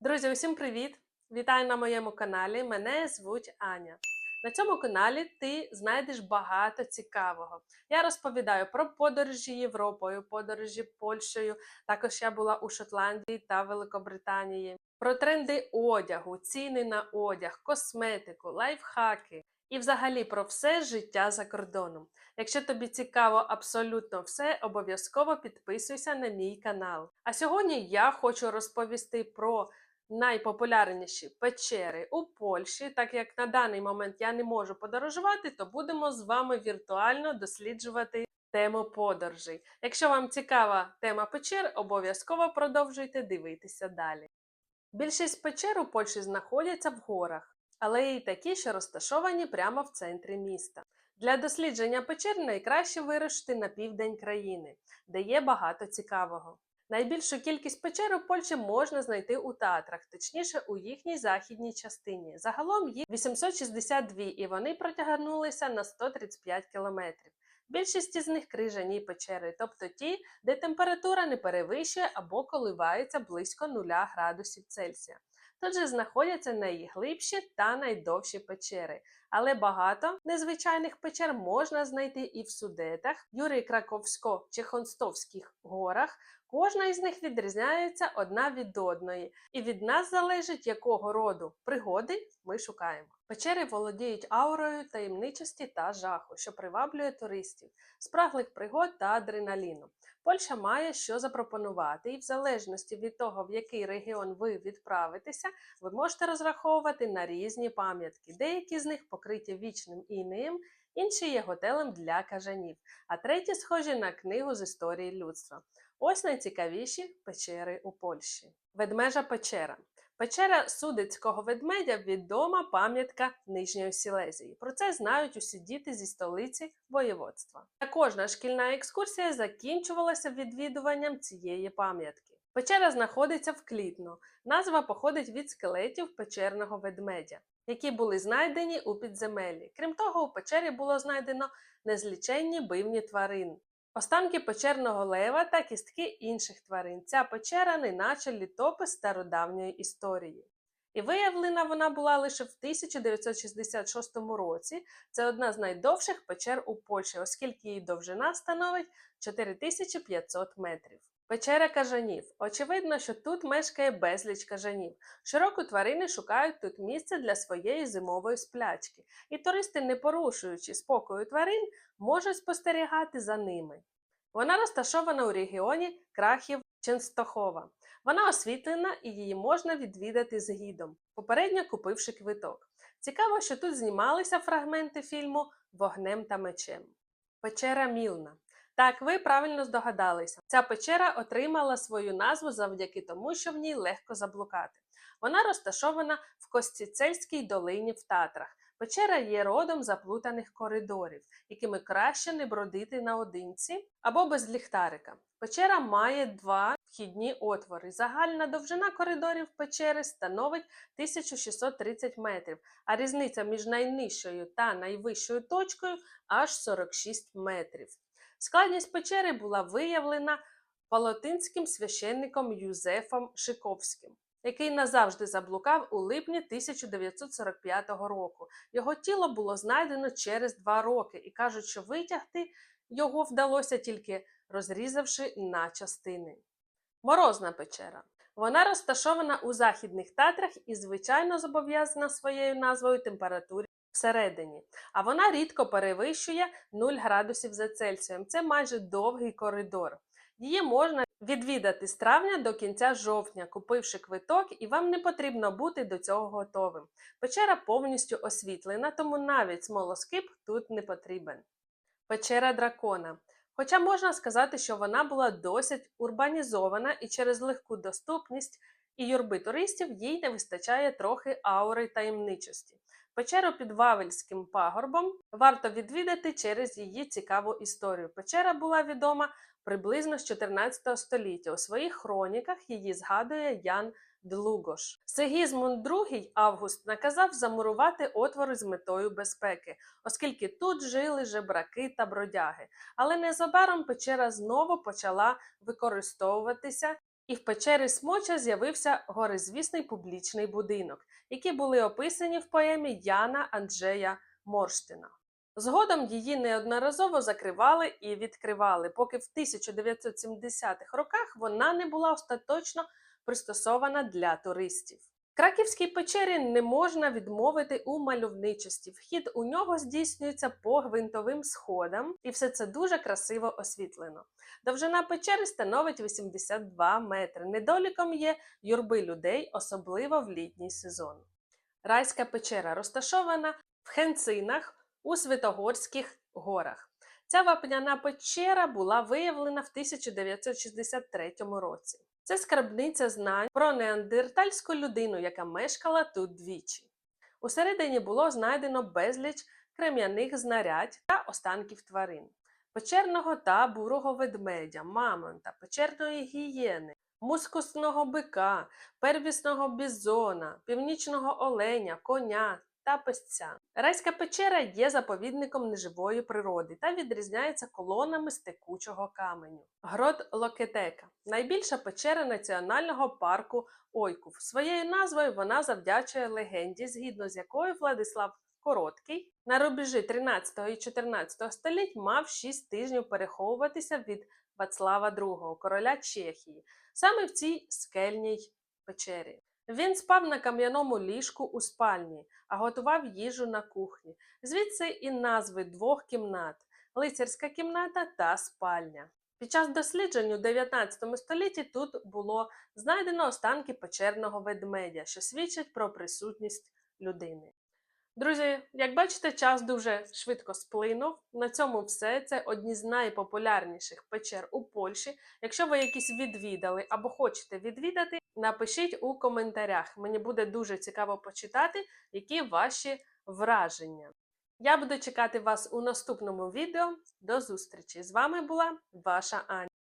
Друзі, усім привіт! Вітаю на моєму каналі. Мене звуть Аня. На цьому каналі ти знайдеш багато цікавого. Я розповідаю про подорожі Європою, подорожі Польщею. Також я була у Шотландії та Великобританії. Про тренди одягу, ціни на одяг, косметику, лайфхаки і взагалі про все життя за кордоном. Якщо тобі цікаво абсолютно все, обов'язково підписуйся на мій канал. А сьогодні я хочу розповісти про найпопулярніші печери у Польщі. Так як на даний момент я не можу подорожувати, то будемо з вами віртуально досліджувати тему подорожей. Якщо вам цікава тема печер, обов'язково продовжуйте дивитися далі. Більшість печер у Польщі знаходяться в горах, але є й такі, що розташовані прямо в центрі міста. Для дослідження печер найкраще вирушити на південь країни, де є багато цікавого. Найбільшу кількість печер у Польщі можна знайти у Татрах, точніше у їхній західній частині. Загалом їх 862 і вони протягнулися на 135 кілометрів. Більшість із них крижані печери, тобто ті, де температура не перевищує або коливається близько 0 градусів Цельсія. Тут же знаходяться найглибші та найдовші печери, але багато незвичайних печер можна знайти і в Судетах, Юрій Краковсько чи Хонстовських горах. Кожна із них відрізняється одна від одної, і від нас залежить, якого роду пригоди ми шукаємо. Печери володіють аурою таємничості та жаху, що приваблює туристів, спраглих пригод та адреналіну. Польща має що запропонувати, і в залежності від того, в який регіон ви відправитеся, ви можете розраховувати на різні пам'ятки. Деякі з них покриті вічним інеєм, інші є готелем для кажанів, а треті схожі на книгу з історії людства. Ось найцікавіші печери у Польщі. Ведмежа печера. Печера Судицького ведмедя відома пам'ятка Нижньої Сілезії. Про це знають усі діти зі столиці воєводства. Та кожна шкільна екскурсія закінчувалася відвідуванням цієї пам'ятки. Печера знаходиться в Клітно. Назва походить від скелетів печерного ведмедя, які були знайдені у підземеллі. Крім того, у печері було знайдено незліченні бивні тварин. Останки печерного лева та кістки інших тварин. Ця печера неначе літопис стародавньої історії. І виявлена вона була лише в 1966 році. Це одна з найдовших печер у Польщі, оскільки її довжина становить 4500 метрів. Печера кажанів. Очевидно, що тут мешкає безліч кажанів. Щороку тварини шукають тут місце для своєї зимової сплячки, і туристи, не порушуючи спокою тварин, можуть спостерігати за ними. Вона розташована у регіоні Крахів Ченстохова. Вона освітлена і її можна відвідати з гідом, попередньо купивши квиток. Цікаво, що тут знімалися фрагменти фільму Вогнем та мечем. Печера Мілна. Так, ви правильно здогадалися. Ця печера отримала свою назву завдяки тому, що в ній легко заблукати. Вона розташована в Костіцельській долині в Татрах. Печера є родом заплутаних коридорів, якими краще не бродити наодинці або без ліхтарика. Печера має два вхідні отвори. Загальна довжина коридорів печери становить 1630 метрів, а різниця між найнижчою та найвищою точкою аж 46 метрів. Складність печери була виявлена палотинським священником Юзефом Шиковським, який назавжди заблукав у липні 1945 року. Його тіло було знайдено через два роки, і кажуть, що витягти його вдалося тільки розрізавши на частини. Морозна печера. Вона розташована у західних татрах і, звичайно, зобов'язана своєю назвою температурі всередині, а вона рідко перевищує 0 градусів за Цельсієм. Це майже довгий коридор. Її можна відвідати з травня до кінця жовтня, купивши квиток, і вам не потрібно бути до цього готовим. Печера повністю освітлена, тому навіть смолоскип тут не потрібен. Печера дракона. Хоча можна сказати, що вона була досить урбанізована і через легку доступність і юрби туристів їй не вистачає трохи аури таємничості. Печеру під Вавельським пагорбом варто відвідати через її цікаву історію. Печера була відома приблизно з 14 століття. У своїх хроніках її згадує Ян Длугош. Сигізмунд II Август наказав замурувати отвори з метою безпеки, оскільки тут жили жебраки та бродяги. Але незабаром печера знову почала використовуватися І в печері Смоча з'явився горизвісний публічний будинок, які були описані в поемі Яна Анджея Морштина. Згодом її неодноразово закривали і відкривали, поки в 1970-х роках вона не була остаточно пристосована для туристів. Краківській печері не можна відмовити у мальовничості. Вхід у нього здійснюється по гвинтовим сходам, і все це дуже красиво освітлено. Довжина печери становить 82 метри. Недоліком є юрби людей, особливо в літній сезон. Райська печера розташована в Хенцинах у Святогорських горах. Ця вапняна печера була виявлена в 1963 році. Це скарбниця знань про неандертальську людину, яка мешкала тут двічі. Усередині було знайдено безліч крем'яних знарядь та останків тварин, печерного та бурого ведмедя, мамонта, печерної гієни, мускусного бика, первісного бізона, північного оленя, коня та песця. Райська печера є заповідником неживої природи та відрізняється колонами з текучого каменю. Грот Локетека найбільша печера національного парку Ойкув. Своєю назвою вона завдячує легенді, згідно з якою Владислав Короткий на рубежі 13 і 14 століть мав 6 тижнів переховуватися від Вацлава II, короля Чехії, саме в цій скельній печері. Він спав на кам'яному ліжку у спальні, а готував їжу на кухні. Звідси і назви двох кімнат лицарська кімната та спальня. Під час досліджень у 19 столітті тут було знайдено останки печерного ведмедя, що свідчать про присутність людини. Друзі, як бачите, час дуже швидко сплинув. На цьому все. Це одні з найпопулярніших печер у Польщі. Якщо ви якісь відвідали або хочете відвідати, напишіть у коментарях. Мені буде дуже цікаво почитати, які ваші враження. Я буду чекати вас у наступному відео. До зустрічі! З вами була ваша Аня.